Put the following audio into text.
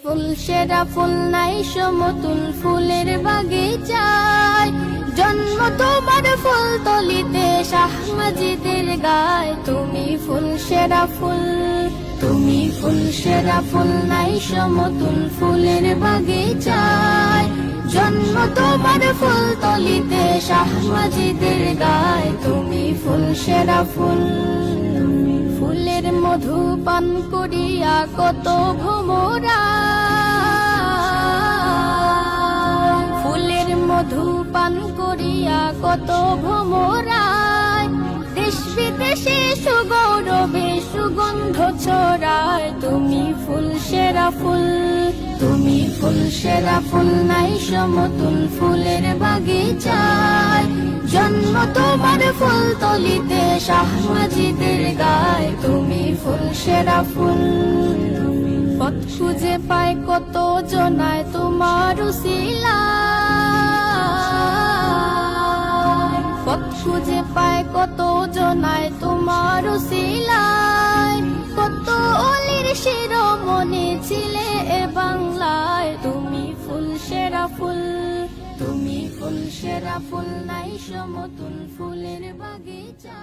ফুল, সেরা ফুল নাই, সমতুল ফুলের বাগিচায়। জন্ম তোমার ফুল তলিতে, শাহ মাজিদের গায়। তুমি ফুল, সেরা ফুল, তুমি ফুল, সেরা ফুল নাই, সমতুল ফুলের বাগিচায়। জন্ম তোমার ফুল তলিতে, শাহ মাজিদের গায়। তুমি ফুল, সেরা ফুল ফুলের মধু পান করিয়া কত ভোমরা ফুলের মধু পান করিয়া কত ভোমরায় দেশ বিদেশে সুগৌরবে সুগন্ধ ছড়ায়। তুমি ফুল, সেরা ফুল, তুমি ফুল, সেরা ফুল নাই সমতুল ফুলের বাগিচায়। জন্ম তোমার ফুল তলিতে, শাহ মাজিদের গায়। তুমি ফুল, সেরা ফুল পথ খুঁজে পায় কত জনায় তোমার উসিলা খুঁজে পায় কত জনায় তোমার শিলায় কত অলির শিরোমণি ছিলে এ বাংলায়। তুমি ফুল, সেরা ফুল, তুমি ফুল, সেরা ফুল, নাই সমতুল ফুলের বাগিচা।